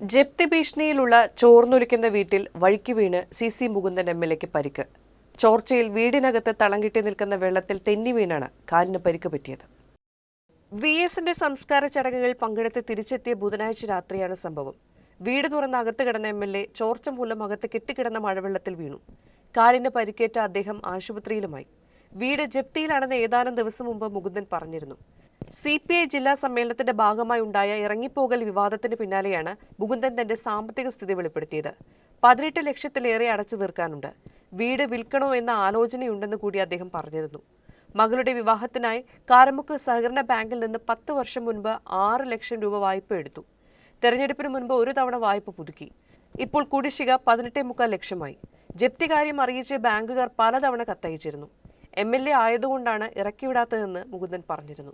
ജപ്തി ഭീഷണിയിലുള്ള ചോർന്നൊലിക്കുന്ന വീട്ടിൽ വഴിക്ക് വീണ് C C Mukundan M L എക്ക് പരിക്ക്. ചോർച്ചയിൽ വീടിനകത്ത് തളം കിട്ടി നിൽക്കുന്ന വെള്ളത്തിൽ തെന്നി വീണാണ് കാലിന് പരിക്ക് പറ്റിയത്. വി എസിന്റെ സംസ്കാര ചടങ്ങുകളിൽ പങ്കെടുത്ത് തിരിച്ചെത്തിയ ബുധനാഴ്ച രാത്രിയാണ് സംഭവം. വീട് തുറന്ന് അകത്ത് കിടന്ന എം എൽ എ ചോർച്ച മൂലം അകത്ത് കെട്ടിക്കിടന്ന മഴവെള്ളത്തിൽ വീണു. കാലിന് പരിക്കേറ്റ അദ്ദേഹം ആശുപത്രിയിലുമായി. വീട് ജപ്തിയിലാണെന്ന് ഏതാനും ദിവസം മുമ്പ് മുകുന്ദൻ പറഞ്ഞിരുന്നു. സി പി ഐ ജില്ലാ സമ്മേളനത്തിന്റെ ഭാഗമായി ഉണ്ടായ ഇറങ്ങിപ്പോകൽ വിവാദത്തിന് പിന്നാലെയാണ് മുകുന്ദൻ തന്റെ സാമ്പത്തിക സ്ഥിതി വെളിപ്പെടുത്തിയത്. പതിനെട്ട് ലക്ഷത്തിലേറെ അടച്ചു തീർക്കാനുണ്ട്. വീട് വിൽക്കണോ എന്ന ആലോചനയുണ്ടെന്ന് കൂടി അദ്ദേഹം പറഞ്ഞിരുന്നു. മകളുടെ വിവാഹത്തിനായി കാരമുക്ക് സഹകരണ ബാങ്കിൽ നിന്ന് പത്ത് വർഷം മുൻപ് ആറ് ലക്ഷം രൂപ വായ്പ എടുത്തു. തെരഞ്ഞെടുപ്പിന് മുൻപ് ഒരു തവണ വായ്പ പുതുക്കി. ഇപ്പോൾ കുടിശ്ശിക പതിനെട്ടേ മുക്കാൽ ലക്ഷമായി. ജപ്തി കാര്യം അറിയിച്ച് ബാങ്കുകാർ പലതവണ കത്തയച്ചിരുന്നു. എം എൽ എ ആയതുകൊണ്ടാണ് ഇറക്കിവിടാത്തതെന്ന് മുകുന്ദൻ പറഞ്ഞിരുന്നു.